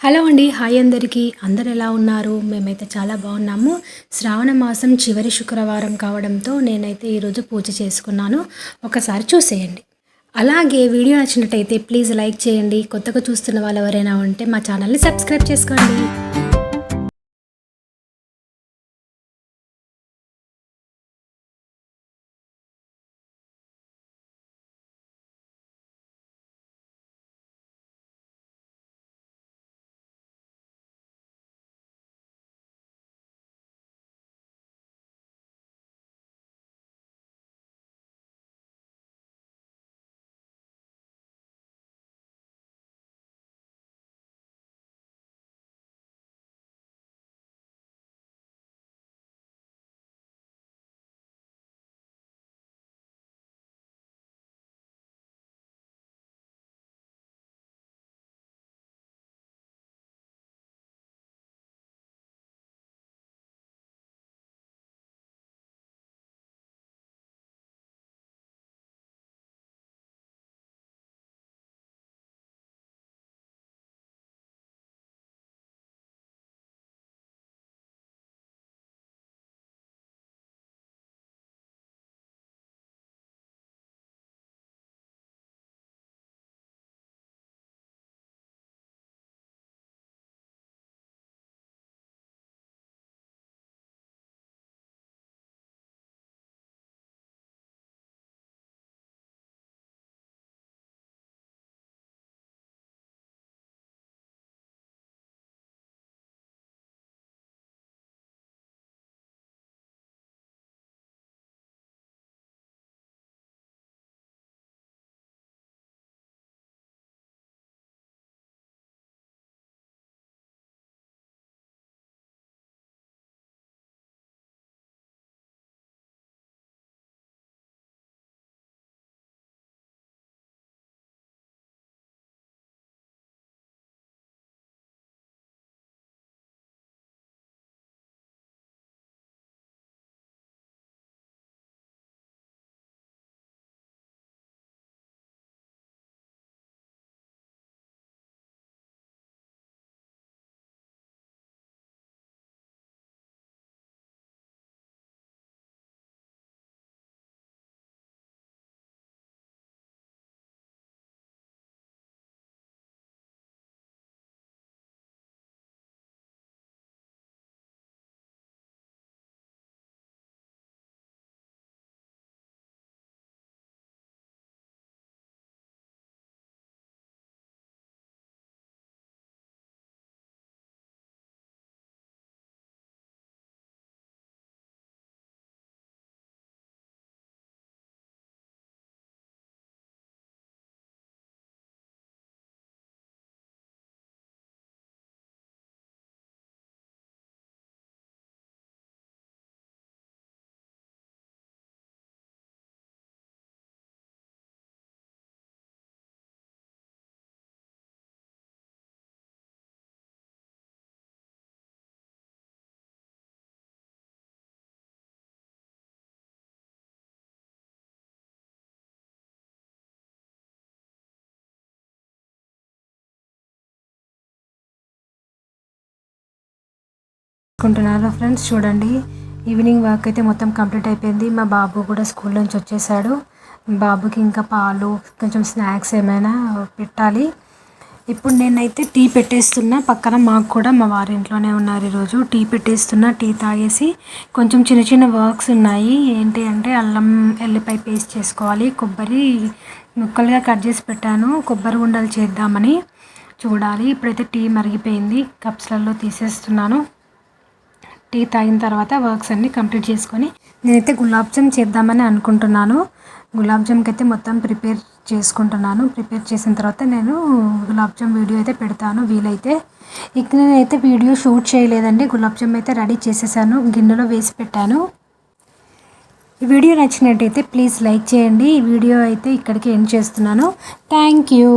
Hello అండి hi అందరికీ. అందరు ఎలా ఉన్నారు? మేమైతే చాలా బాగున్నాము. శ్రావణ మాసం చివరి శుక్రవారం కావడంతో నేనైతే ఈరోజు పూజ చేసుకున్నాను. ఒకసారి చూసేయండి. అలాగే వీడియో నచ్చినట్టయితే ప్లీజ్ లైక్ చేయండి. కొత్తగా చూస్తున్న వాళ్ళు ఎవరైనా ఉంటే మా ఛానల్ని సబ్స్క్రైబ్ చేసుకోండి. అనుకుంటున్నాను ఫ్రెండ్స్? చూడండి. ఈవినింగ్ వర్క్ అయితే మొత్తం కంప్లీట్ అయిపోయింది. మా బాబు కూడా స్కూల్ నుంచి వచ్చేసాడు. బాబుకి ఇంకా పాలు కొంచెం స్నాక్స్ ఏమైనా పెట్టాలి. ఇప్పుడు నేనైతే టీ పెట్టేస్తున్నా. పక్కన మాకు కూడా మా వారి ఇంట్లోనే ఉన్నారు ఈరోజు. టీ పెట్టేస్తున్నా టీ తాగేసి కొంచెం చిన్న చిన్న వర్క్స్ ఉన్నాయి. ఏంటి అంటే అల్లం ఎల్లిపాయ పేస్ట్ చేసుకోవాలి. కొబ్బరి ముక్కలుగా కట్ చేసి పెట్టాను. కొబ్బరి ఉండలు చేద్దామని చూడాలి. ఇప్పుడైతే టీ మరిగిపోయింది. కప్స్లలో తీసేస్తున్నాను. టీ తాగిన తర్వాత వర్క్స్ అన్నీ కంప్లీట్ చేసుకొని నేనైతే గులాబ్ జామ్ చేద్దామని అనుకుంటున్నాను. గులాబ్ జామ్కి అయితే మొత్తం ప్రిపేర్ చేసుకుంటున్నాను. ప్రిపేర్ చేసిన తర్వాత నేను గులాబ్ జామ్ వీడియో అయితే పెడతాను వీలైతే. ఇక నేనైతే వీడియో షూట్ చేయలేదండి. గులాబ్ జామ్ అయితే రెడీ చేసేసాను. గిన్నెలో వేసి పెట్టాను. ఈ వీడియో నచ్చినట్టయితే ప్లీజ్ లైక్ చేయండి. ఈ వీడియో అయితే ఇక్కడికి ఎండ్ చేస్తున్నాను. Thank you.